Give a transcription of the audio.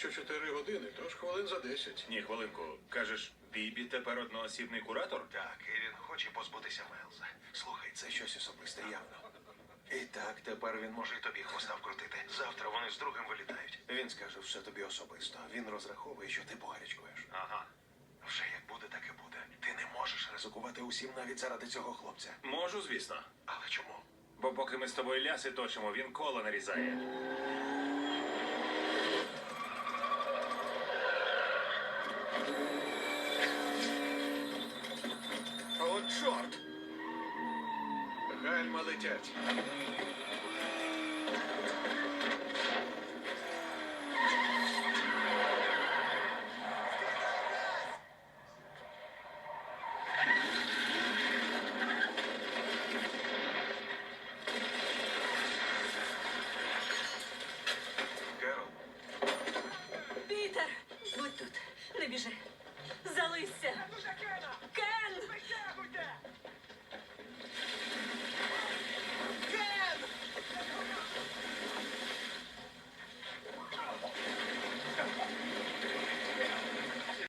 що 4 години, тож хвилин за 10. Ні, хвилинку. Кажеш, Бібі тепер одноосібний куратор? Так, і він хоче позбутися Майлза. Слухай, це щось особисте явно. І так, тепер він може і тобі хвоста вкрутити. Завтра вони з другим вилітають. Він скаже все тобі особисто. Він розраховує, що ти погарячкуєш. Ага. Вже як буде, так і буде. Ти не можеш ризикувати усім навіть заради цього хлопця. Можу, звісно. Але чому? Бо поки ми з тобою ляси точимо, він коло нарізає. Чорт! Гальма летять. Пітер! Будь тут, не біжи.